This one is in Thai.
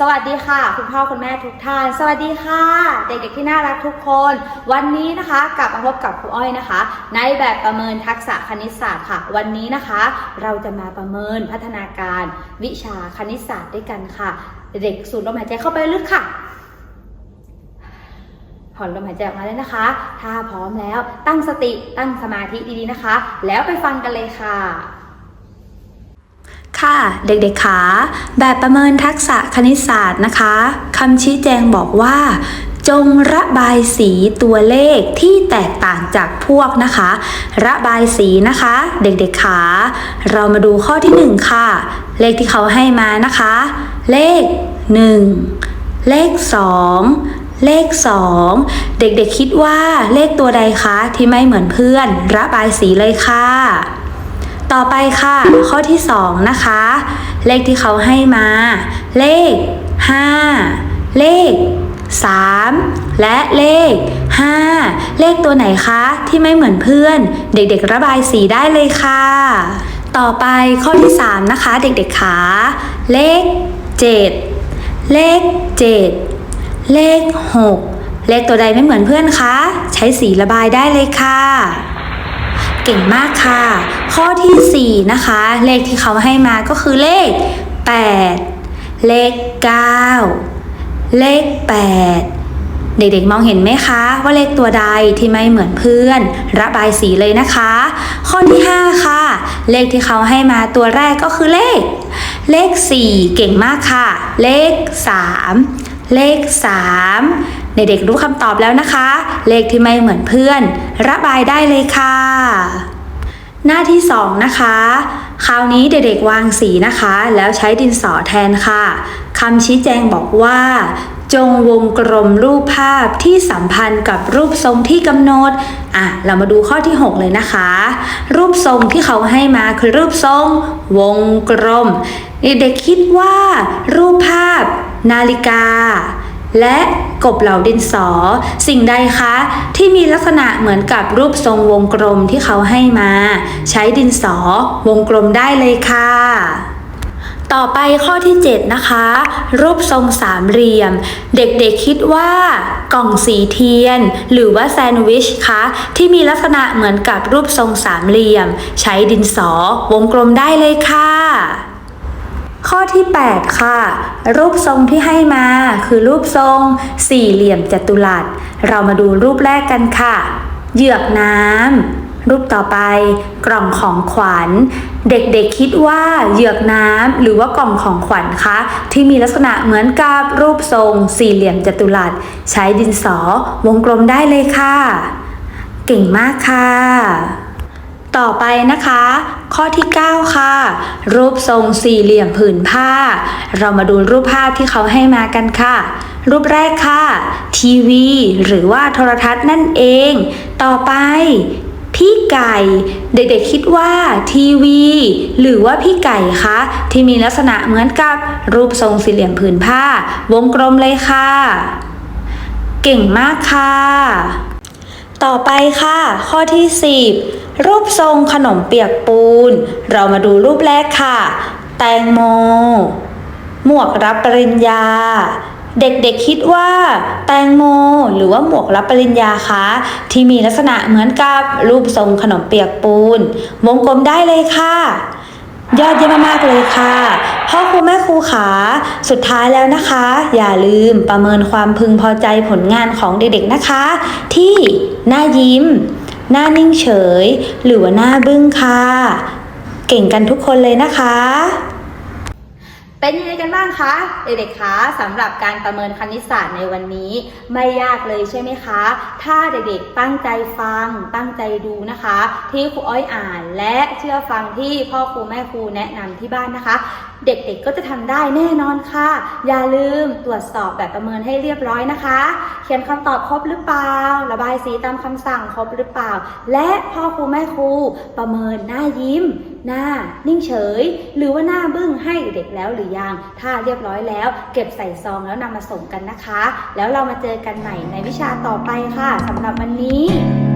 สวัสดีค่ะ คุณพ่อคุณแม่ทุกท่าน สวัสดีค่ะ เด็กๆที่น่ารักทุกคน วันนี้นะคะกลับมาพบกับครูอ้อยนะคะ ในแบบประเมินทักษะคณิตศาสตร์ค่ะ วันนี้นะคะ เราจะมาประเมินพัฒนาการวิชาคณิตศาสตร์ด้วยกันค่ะ เด็กสูดลมหายใจเข้าไปลึกค่ะผ่อนลมหายใจออกมาเลยนะคะ ถ้าพร้อมแล้วตั้งสติตั้งสมาธิดีๆนะคะ แล้วไปฟังกันเลยค่ะ ค่ะเด็กๆขาแบบประเมินทักษะคณิตศาสตร์นะคะคำชี้แจงบอกว่า จงระบายสีตัวเลขที่แตกต่างจากพวกนะคะ ระบายสีนะคะ เด็กๆขาเรามาดูข้อที่ 1 ค่ะ เลขที่เขาให้มานะคะ เลข 1 เลข 2เลข 2 เด็กๆคิดว่าเลขตัวใดคะที่ไม่เหมือนเพื่อน ระบายสีเลยค่ะ ต่อไปค่ะ ข้อที่ 2 นะคะ เลขที่เขาให้มา เลข 5 เลข 3 และเลข 5 เลขตัวไหนคะที่ไม่เหมือนเพื่อน เด็กๆระบายสีได้เลยค่ะ ต่อไปข้อที่ 3 นะคะ เด็กๆขาเลข 7 เลข 7 เลข 6 เลขตัวใดไม่เหมือนเพื่อนคะ ใช้สีระบายได้เลยค่ะ เก่งมากค่ะ ข้อทีสี่ 4 นะคะ เลขที่เขาให้มาก็คือเลข 8 เลข 9 เลข 8 เด็กๆมองเห็นไหมคะ ว่าเลขตัวใดที่ไม่เหมือนเพื่อน ระบายสีเลยนะคะ ข้อที่ 5 ค่ะ เลขที่เขาให้มาตัวแรกก็คือเลข เลข 4 เก่งมากค่ะ เลข 3 เลข 3 เด็กๆรู้คำตอบแล้วนะคะ เลขที่ไม่เหมือนเพื่อน ระบายได้เลยค่ะ หน้าที่ 2 นะคะ คราวนี้เด็กๆวางสีนะคะ แล้วใช้ดินสอแทนค่ะคำชี้แจงบอกว่า จงวงกลมรูปภาพที่สัมพันธ์กับรูปทรงที่กำหนดอะเรามาดูข้อที่ 6 เลยนะคะ รูปทรงที่เขาให้มาคือรูปทรง วงกลมเด็กๆคิดว่า รูปภาพ นาฬิกา และกบเหล่าดินสอ สิ่งใดคะ ที่มีลักษณะเหมือนกับรูปทรงวงกลมที่เขาให้มา ใช้ดินสอวงกลมได้เลยค่ะ ต่อไปข้อที่ 7 นะคะ รูปทรงสามเหลี่ยม เด็กๆคิดว่ากล่องสีเทียน หรือว่าแซนด์วิชคะที่มีลักษณะเหมือนกับรูปทรงสามเหลี่ยม ใช้ดินสอวงกลมได้เลยค่ะ ข้อที่ 8 ค่ะ รูปทรงที่ให้มาคือรูปทรงสี่เหลี่ยมจัตุรัส เรามาดูรูปแรกกันค่ะ เหยือกน้ำรูปต่อไปกล่องของขวัญ เด็กๆคิดว่าเหยือกน้ำหรือว่ากล่องของขวัญคะที่มีลักษณะเหมือนกับรูปทรง สี่เหลี่ยมจัตุรัส ใช้ดินสอวงกลมได้เลยค่ะ เก่งมากค่ะ ต่อไปนะคะ ข้อที่ 9 ค่ะ รูปทรงสี่เหลี่ยมผืนผ้า เรามาดูรูปภาพที่เขาให้มากันค่ะ รูปแรกค่ะ ทีวี หรือว่าโทรทัศน์นั่นเอง ต่อไปพี่ไก่ เด็กๆคิดว่าทีวี หรือว่าพี่ไก่คะที่มีลักษณะเหมือนกับรูปทรงสี่เหลี่ยมผืนผ้า วงกลมเลยค่ะ เก่งมากค่ะ ต่อไปค่ะ ข้อที่ 10 รูปทรงขนมเปียกปูน เรามาดูรูปแรกค่ะ แตงโม หมวกรับปริญญา เด็กๆคิดว่า แตงโม หรือว่าหมวกรับปริญญาคะที่มีลักษณะเหมือนกับรูปทรงขนมเปียกปูน วงกลมได้เลยค่ะ ยอดเยี่ยมมากๆเลยค่ะ พ่อครูแม่ครูขาสุดท้ายแล้วนะคะ อย่าลืมประเมินความพึงพอใจผลงานของเด็กๆนะคะ ที่หน้ายิ้ม หน้านิ่งเฉย หรือว่าหน้าบึ้งค่ะ เก่งกันทุกคนเลยนะคะ เป็นยังไงกันบ้างคะเด็กๆคะสำหรับการประเมินคณิตศาสตร์ในวันนี้ ไม่ยากเลยใช่ไหมคะ ถ้าเด็กๆตั้งใจฟัง ตั้งใจดูนะคะ ที่ครูอ้อยอ่านและเชื่อฟังที่พ่อครูแม่ครูแนะนำที่บ้านนะคะ เด็กๆก็จะทำได้แน่นอนค่ะ อย่าลืมตรวจสอบแบบประเมินให้เรียบร้อยนะคะ เขียนคำตอบครบหรือเปล่า ระบายสีตามคำสั่งครบหรือเปล่า และพ่อครูแม่ครูประเมินหน้ายิ้ม หน้านิ่งเฉย หรือว่าหน้าบึ้งให้เด็กแล้วหรือยัง ถ้าเรียบร้อยแล้ว เก็บใส่ซองแล้วนำมาส่งกันนะคะ แล้วเรามาเจอกันใหม่ในวิชาต่อไปค่ะสำหรับวันนี้